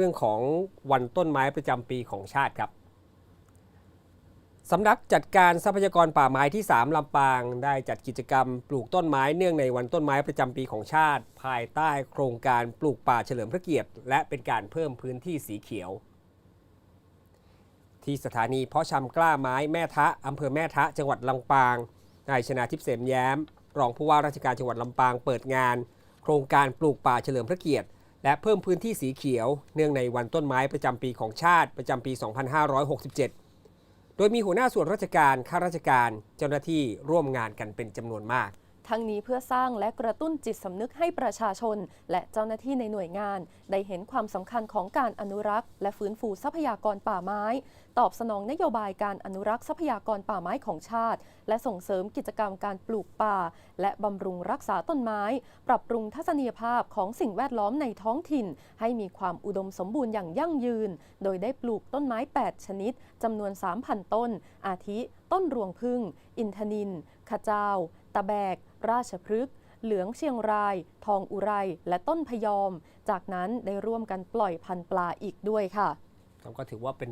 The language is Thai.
รื่องของวันต้นไม้ประจำปีของชาติครับสำนักจัดการทรัพยากรป่าไม้ที่ 3 ลำปาง ได้จัดกิจกรรมปลูกต้นไม้เนื่องในวันต้นไม้ประจำปีของชาติ ภายใต้โครงการปลูกป่าเฉลิมพระเกียรติ และเป็นการเพิ่มพื้นที่สีเขียว ที่สถานีเพาะชำกล้าไม้แม่ทะอำเภอแม่ทะ จังหวัดลำปางนายชนาทิพย์เสมแย้ม รองผู้ว่าราชการจังหวัดลำปางเปิดงาน โครงการปลูกป่าเฉลิมพระเกียรติ และเพิ่มพื้นที่สีเขียว เนื่องในวันต้นไม้ประจำปีของชาติประจำปี 2567 โดยมีหัวหน้าส่วนราชการ ข้าราชการ เจ้าหน้าที่ร่วมงานกันเป็นจำนวนมาก ทั้งนี้เพื่อสร้างและกระตุ้นจิตสำนึกให้ประชาชน และเจ้าหน้าที่ในหน่วยงาน ได้เห็นความสำคัญของการอนุรักษ์ และฟื้นฟูทรัพยากรป่าไม้ ตอบสนองนโยบายการอนุรักษ์ทรัพยากรป่าไม้ของชาติ และส่งเสริมกิจกรรมการปลูกป่า และบำรุงรักษาต้นไม้ ปรับปรุงทัศนียภาพของสิ่งแวดล้อมในท้องถิ่น ให้มีความอุดมสมบูรณ์อย่างยั่งยืน โดยได้ปลูกต้นไม้ 8 ชนิดจำนวน 3,000 ต้น อาทิ ต้นรวงพึ่ง อินทนินขจาวตะแบก ราชพฤกษ์เหลืองเชียงราย ทองอุไรและต้นพยอม จากนั้นได้ร่วมกันปล่อยพันธุ์ปลาอีกด้วยค่ะก็ถือว่าเป็น